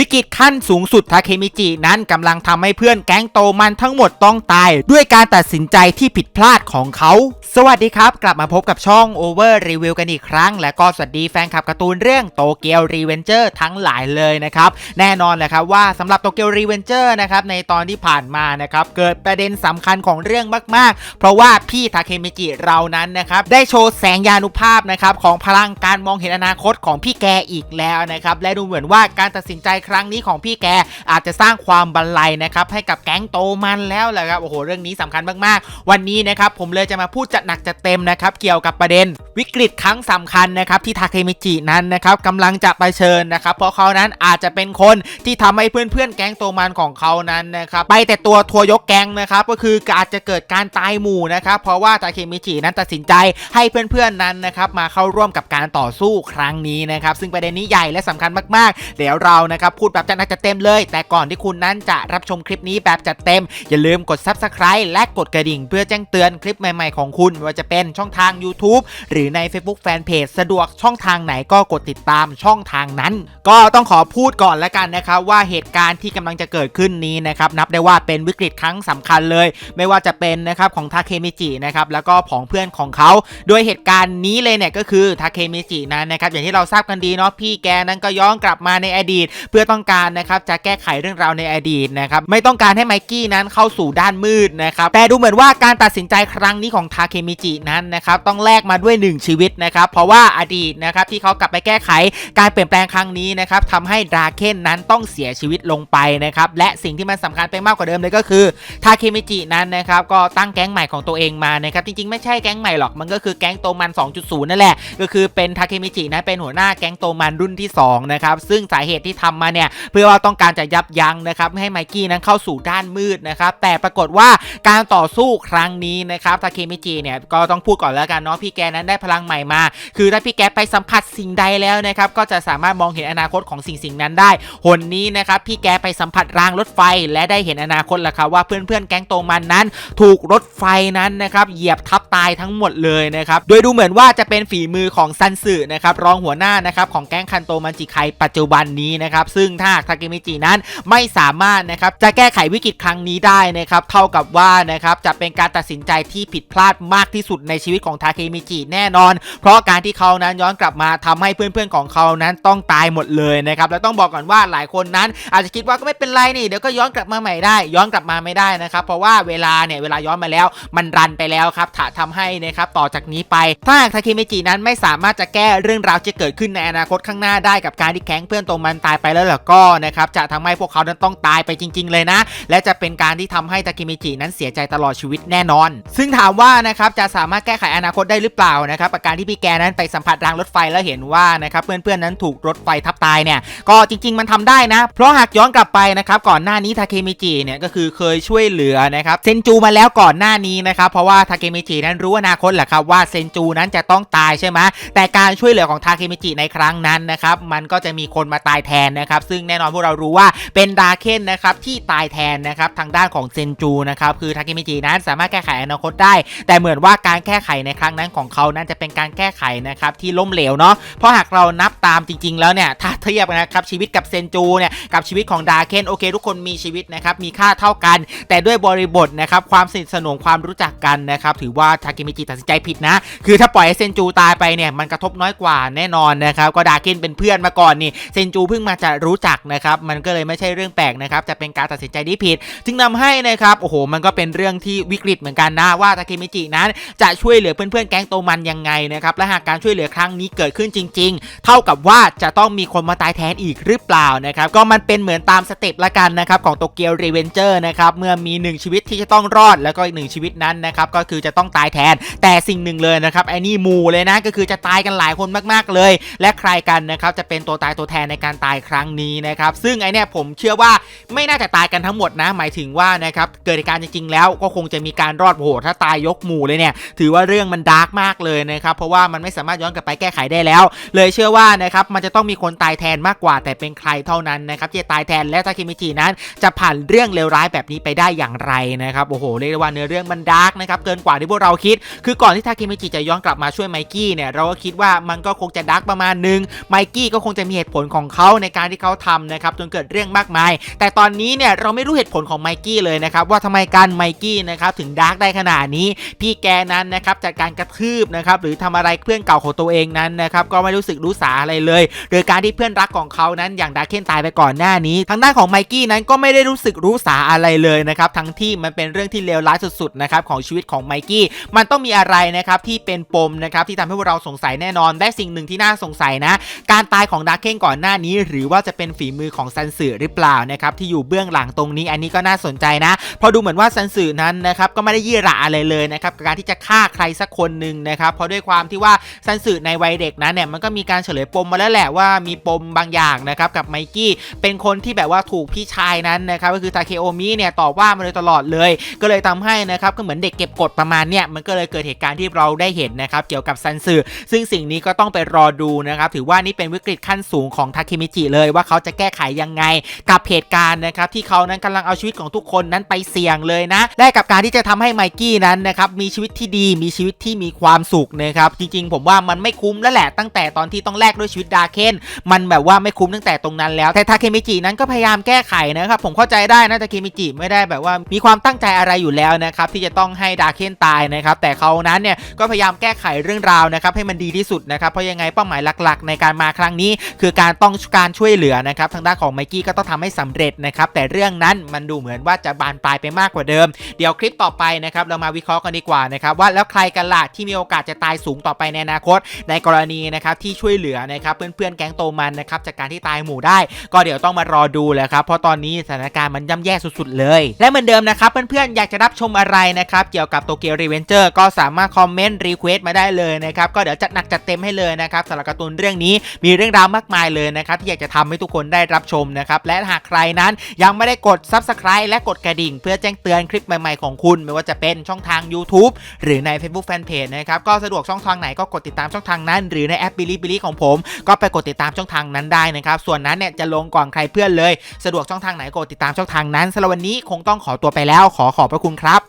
วิกฤตขั้นสูงสุดทาเคมิจินั้นกำลังทำให้เพื่อนแก๊งโตมันทั้งหมดต้องตาย ด้วยการตัดสินใจที่ผิดพลาดของเขา สวัสดีครับ กลับมาพบกับช่อง Over Review กันอีกครั้ง และก็สวัสดีแฟนคลับการ์ตูนเรื่องโตเกียวรีเวนเจอร์ทั้งหลายเลยนะครับ แน่นอนแหละครับว่าสำหรับโตเกียวรีเวนเจอร์นะครับในตอนที่ผ่านมานะครับเกิดประเด็นสำคัญของเรื่องมาก ๆ เพราะว่าพี่ทาเคมิจิเรานั้นนะครับได้โชว์แสงยานุภาพนะครับของพลังการมองเห็นอนาคตของพี่แกอีกแล้วนะครับและดูเหมือนว่าการตัดสินใจครั้งนี้ของพี่แกอาจจะสร้างความบันไลนะครับให้กับแก๊งโตมันแล้วแหละครับโอ้โหเรื่องนี้สำคัญมากๆ วันนี้นะครับผมเลยจะมาพูดจัดหนักจัดเต็มนะครับเกี่ยวกับประเด็น วิกฤตครั้งสำคัญนะครับที่ทาเคมิจินั้นนะครับกำลังจะไปเชิญนะครับเพราะเขานั้นอาจจะเป็นคนที่ทำให้เพื่อนๆแก๊งโตมันของเขานั้นนะครับไปแต่ตัวทัวยกแก๊งนะครับก็คืออาจจะเกิดการตายหมู่นะครับเพราะว่าทาเคมิจินั้นตัดสินใจให้เพื่อนๆนั้นนะครับมาเข้าร่วมกับการต่อสู้ครั้งนี้นะครับซึ่งประเด็นนี้ใหญ่และสำคัญมากๆ เดี๋ยวเรานะครับพูดแบบจัดหนักจัดเต็มเลย แต่ก่อนที่คุณนั้นจะรับชมคลิปนี้แบบจัดเต็ม อย่าลืมกด Subscribe และกดกระดิ่ง เพื่อแจ้งเตือนคลิปใหม่ๆของคุณไม่ว่าจะเป็นช่องทาง YouTube หรือใน Facebook Fanpage สะดวกช่องทางไหนก็กดติดตามช่องทางนั้น ก็ต้องขอพูดก่อนแล้วกันนะครับว่าเหตุการณ์ที่กำลังจะเกิดขึ้นนี้นะครับนับได้ว่าเป็นวิกฤตครั้งสำคัญเลย ไม่ว่าจะเป็นนะครับของทาเคมิจินะครับแล้วก็ของเพื่อนของเขาโดยเหตุการณ์นี้เลยเนี่ยก็คือทาเคมิจินั้นนะครับอย่างที่เราทราบกันดีเนาะพี่แกนั้นก็ย้อนกลับมาในอดีต เพื่อต้องการนะครับจะแก้ไขเรื่องราวในอดีตนะครับไม่ต้องการให้ไมกี้นั้นเข้าสู่ด้านมืดนะครับแต่ดูเหมือนว่าการตัดสินใจครั้งนี้ของทาเคมิจินั้นนะครับต้องแลกมาด้วย 1 ชีวิตนะครับเพราะว่าอดีตนะครับที่เขากลับไปแก้ไขการเปลี่ยนแปลงครั้งนี้นะครับทำให้ดราเคนนั้นต้องเสียชีวิตลงไปนะครับและสิ่งที่มันสำคัญไปมากกว่าเดิมเลยก็คือทาเคมิจินั้นนะครับก็ตั้งแก๊งใหม่ของตัวเองมานะครับจริงๆ ไม่ใช่แก๊งใหม่หรอกมันก็คือแก๊งโตมัน 2.0 นั่นแหละ ก็คือเป็นทาเคมิจินะเป็นหัวหน้าแก๊งโตมันรุ่นที่2นะครับซึ่งสาเหตุที่ทำมาเนี่ยเพื่อว่าต้องการจะยับยั้งนะครับไม่ให้ไมกี้นั้นเข้าสู่ด้านมืดนะครับแต่ปรากฏว่าการต่อสู้ครั้งนี้นะครับทาเคมิจิเนี่ยก็ต้องพูดก่อนแล้วกันเนาะพี่แกนั้นได้พลังใหม่มา คือถ้าพี่แกไปสัมผัสสิ่งใดแล้วนะครับก็จะสามารถมองเห็นอนาคตของสิ่งสิ่งนั้นได้หนนี้นะครับพี่แกไปสัมผัสรางรถไฟและได้เห็นอนาคตแล้วครับว่าเพื่อนๆแก๊งโตมันนั้น ถูกรถไฟนั้นนะครับเหยียบทับตายทั้งหมดเลยนะครับโดยดูเหมือนว่าจะเป็นฝีมือของซันสึนะครับรองหัวหน้านะครับของแก๊งคันโตมันจิไคปัจจุบันนี้นะครับซึ่งถ้าทาเกมิจินั้นไม่สามารถนะครับจะแก้ไขวิกฤตครั้งนี้ได้นะครับเท่ากับว่านะครับจะเป็นการตัดสินใจที่ผิดพลาดมากที่สุดในชีวิตของทาเคมิจิแน่นอน เพราะการที่เขานั้นย้อนกลับมาทำให้เพื่อนๆของเขานั้นต้องตายหมดเลยนะครับแล้วต้องบอกก่อนว่าหลายคนนั้น อาจจะคิดว่าก็ไม่เป็นไรนี่เดี๋ยวก็ย้อนกลับมาใหม่ได้ ย้อนกลับมาไม่ได้นะครับ เพราะว่าเวลาเนี่ยเวลาย้อนมาแล้วมันรันไปแล้วครับถ้าทำให้นะครับต่อจากนี้ไปถ้าหากทาเคมิจินั้นไม่สามารถจะแก้เรื่องราวที่เกิดขึ้นในอนาคตข้างหน้าได้กับการที่แข้งเพื่อนตรงมันตายไปแล้วล่ะก็นะครับจะทำให้พวกเขานั้นต้องตายไปจริง ๆ เลยนะ และจะเป็นการที่ทำให้ทาเคมิจินั้นเสียใจตลอดชีวิตแน่นอน ซึ่งถามว่านะครับจะสามารถแก้ไขอนาคตได้หรือเปล่านะครับกับการที่พี่แกนั้นไปสัมผัสรางรถไฟแล้วเห็นว่านะครับเพื่อนๆนั้นถูกรถไฟทับตายเนี่ยก็จริง ๆ มันทำได้นะ เพราะหากย้อนกลับไปนะครับก่อนหน้านี้ทาเคมิจิเนี่ยก็คือเคยช่วยเหลือนะครับเซนจูมาแล้วก่อนหน้านี้นะครับเพราะว่าทาเคมิจินั้นรู้อนาคตแหละครับว่าเซนจูนั้นจะต้องตายใช่ไหมแต่การช่วยเหลือของทาเคมิจิในครั้งนั้นนะครับมันก็จะมีคนมาตายแทนนะครับซึ่งแน่นอนพวกเรารู้ว่าเป็นดาเคนนะครับที่ตายแทนนะครับทางด้านของเซนจูนะครับคือทาเคมิจินั้นสามารถแก้ไขอนาคตได้ แต่เหมือนว่าการแก้ไขในครั้งนั้นของเขานั้นจะเป็นการแก้ไขนะครับที่ล้มเหลวเนาะเพราะหากเรานับตามจริง ๆ แล้วเนี่ยถ้าเทียบนะครับชีวิตกับเซนจูเนี่ยกับชีวิตของดาเคนโอเค ทุกคนมีชีวิตนะครับมีค่าเท่ากัน แต่ด้วยบริบทนะครับความสนิทสนมความรู้จักกันนะครับถือว่าทาเคมิจิตัดสินใจผิดนะ คือถ้าปล่อยให้เซนจูตายไปเนี่ยมันกระทบน้อยกว่าแน่นอนนะครับก็ดาเคนเป็นเพื่อนมาก่อนนี่เซนจูเพิ่งมาจะรจักนะครับมันก็เลยไม่ใช่เรื่องแปลกนะครับจะเป็นการตัดสินใจที่ผิด จึงนำให้นะครับโอ้โหมันก็เป็นเรื่องที่วิกฤตเหมือนกันนะว่าทาเคมิจินั้นจะช่วยเหลือเพื่อนๆแก๊งโตมันยังไงนะครับและหากการช่วยเหลือครั้งนี้เกิดขึ้นจริง ๆ เท่ากับว่าจะต้องมีคนมาตายแทนอีกหรือเปล่านะครับก็มันเป็นเหมือนตามสเต็ปละกันนะครับของโตเกียวรีเวนเจอร์นะครับเมื่อมี 1 ชีวิตที่จะต้องรอดแล้วก็อีกหนึ่งชีวิตนั้นนะครับก็คือจะต้องตายแทน แต่สิ่งหนึ่งเลยนะครับไอ้นี่หมูเลยนะก็คือจะตายกันหลายคนมากๆเลย และใครกันนะครับจะเป็นตัวตายตัวแทนในการตายครั้งนี้นะครับซึ่งไอเนี่ยผมเชื่อว่าไม่น่าจะตายกันทั้งหมดนะ หมายถึงว่านะครับเกิดเหตุการณ์จริงๆแล้วก็คงจะมีการรอดโหถ้าตายยกหมู่เลยเนี่ยถือว่าเรื่องมันดาร์กมากเลยนะครับเพราะว่ามันไม่สามารถย้อนกลับไปแก้ไขได้แล้ว เลยเชื่อว่านะครับมันจะต้องมีคนตายแทนมากกว่า แต่เป็นใครเท่านั้นนะครับที่จะตายแทนและทาเคมิจินั้น จะผ่านเรื่องเลวร้ายแบบนี้ไปได้อย่างไรนะครับโอ้โหเรียกได้ว่าเนื้อเรื่องมันดาร์กนะครับเกินกว่าที่พวกเราคิด คือก่อนที่ทาเคมิจิจะย้อนกลับมาช่วยไมกี้เนี่ยเราก็คิดว่ามันก็คงจะดาร์กประมาณนึงไมกี้ก็คงจะมีเหตุผลของเขาในการที่เขาทำนะครับจนเกิดเรื่องมากมาย แต่ตอนนี้เนี่ยเราไม่รู้เหตุผลของไมกี้เลยนะครับว่าทำไมการไมกี้นะครับถึงดาร์กได้ขนาดนี้ พี่แกนั้นนะครับจากการกระทืบนะครับหรือทำอะไรเพื่อนเก่าของตัวเองนั้นนะครับก็ไม่รู้สึกรู้สาอะไรเลย โดยการที่เพื่อนรักของเขานั้นอย่างดาร์เคนตายไปก่อนหน้านี้ ทางด้านของไมกี้นั้นก็ไม่ได้รู้สึกรู้สาอะไรเลยนะครับทั้งที่มันเป็นเรื่องที่เลวร้ายสุดๆนะครับของชีวิตของไมกี้มันต้องมีอะไรนะครับที่เป็นปมนะครับที่ทำให้พวกเราสงสัยแน่นอนและสิ่งหนึ่งที่น่าสงสัยนะ การตายของดาร์เคนก่อนหน้านี้ หรือว่าจะเป็นฝีมือของซันสือหรือเปล่านะครับที่อยู่เบื้องหลังตรงนี้อันนี้ก็น่าสนใจนะเพอดูเหมือนว่าซันสือนั้นนะครับก็ไม่ได้ยี่หระอะไรเลยนะครับกับการที่จะฆ่าใครสักคนหนึ่งนะครับเพราะด้วยความที่ว่า ซันสึในวัยเด็กนั้นเนี่ยมันก็มีการเฉลยปมมาแล้วแหละว่ามีปมบางอย่างนะครับกับไมกี้เป็นคนที่แบบว่าถูกพี่ชายนั้นนะครับก็คือทาเคโอมิเนี่ยต่อว่ามาโดยตลอดเลย ก็เลยทำให้นะครับก็เหมือนเด็กเก็บกดประมาณเนี่ยมันก็เลยเกิดเหตุการณ์ที่เราได้เห็นนะครับเกี่ยวกับซันสึซึ่งสิ่งนี้ก็ต้องไปรอดูนะครับถือว่านี่เป็นวิกฤตขั้นสูงของทาเคมิจิเลยว่าเขาจะแก้ไขยังไง กับเหตุการณ์นะครับที่เขานั้นกำลังเอาชีวิตของทุกคนนั้นไปเสี่ยงเลยนะและกับการที่จะทำให้ไมกี้นั้นนะครับมีชีวิตที่ดีมีชีวิตที่มีความสุขนะครับจริงๆ ผมว่ามันไม่คุ้มแล้วแหละตั้งแต่ตอนที่ต้องแลกด้วยชีวิตดาเคนมันแบบว่าไม่คุ้มตั้งแต่ตรงนั้นแล้วแต่ทาเคมิจินั้นก็พยายามแก้ไขนะครับผมเข้าใจได้นะทาเคมิจิไม่ได้แบบว่ามีความตั้งใจอะไรอยู่แล้วนะครับที่จะต้องให้ดาเคนตายนะครับแต่เขานั้นเนี่ยก็พยายามแก้ไขเรื่องราวนะครับให้มันดีที่สุดนะครับเพราะยังไงเป้าหมายหลัก ๆ ในการมาครั้งนี้ คือการต้องการช่วยเหลือนะครับทางด้านของไมกี้ก็ต้องทำให้สำเร็จนะครับแต่เรื่องนั้นมันดูเหมือนว่าจะบานปลายไปมากกว่าเดิม เดี๋ยวคลิปต่อไปนะครับเรามาวิเคราะห์กันดีกว่านะครับว่าแล้วใครกันล่ะที่มีโอกาสจะตายสูงต่อไปในอนาคต ในกรณีนะครับที่ช่วยเหลือนะครับเพื่อนๆแก๊งโตมันนะครับจากการที่ตายหมู่ได้ ก็เดี๋ยวต้องมารอดูแหละครับเพราะตอนนี้สถานการณ์มันย่ำแย่สุดๆเลย และเหมือนเดิมนะครับเพื่อนๆอยากจะรับชมอะไรนะครับเกี่ยวกับโตเกียวรีเวนเจอร์ก็สามารถคอมเมนต์รีเควสต์มาได้เลยนะครับก็เดี๋ยวจัดหนักจัดเต็มให้เลยนะครับสำหรับการ์ตูนเรื่องนี้มีเรื่องราวมากมายเลยนะครับที่อยากจะทำให้ทุกคนได้รับชมนะครับและหากใครนั้นยังไม่ได้กด Subscribe และกดกระดิ่ง เพื่อแจ้งเตือนคลิปใหม่ๆของคุณ ไม่ว่าจะเป็นช่องทาง YouTube หรือใน Facebook Fanpage นะครับก็สะดวกช่องทางไหนก็กดติดตามช่องทางนั้น หรือในแอปบิลิบิลิของผม ก็ไปกดติดตามช่องทางนั้นได้นะครับส่วนนั้นเนี่ยจะลงก่อนใครเพื่อนเลย สะดวกช่องทางไหนกดติดตามช่องทางนั้นสำหรับวันนี้คงต้องขอตัวไปแล้ว ขอขอบพระคุณครับ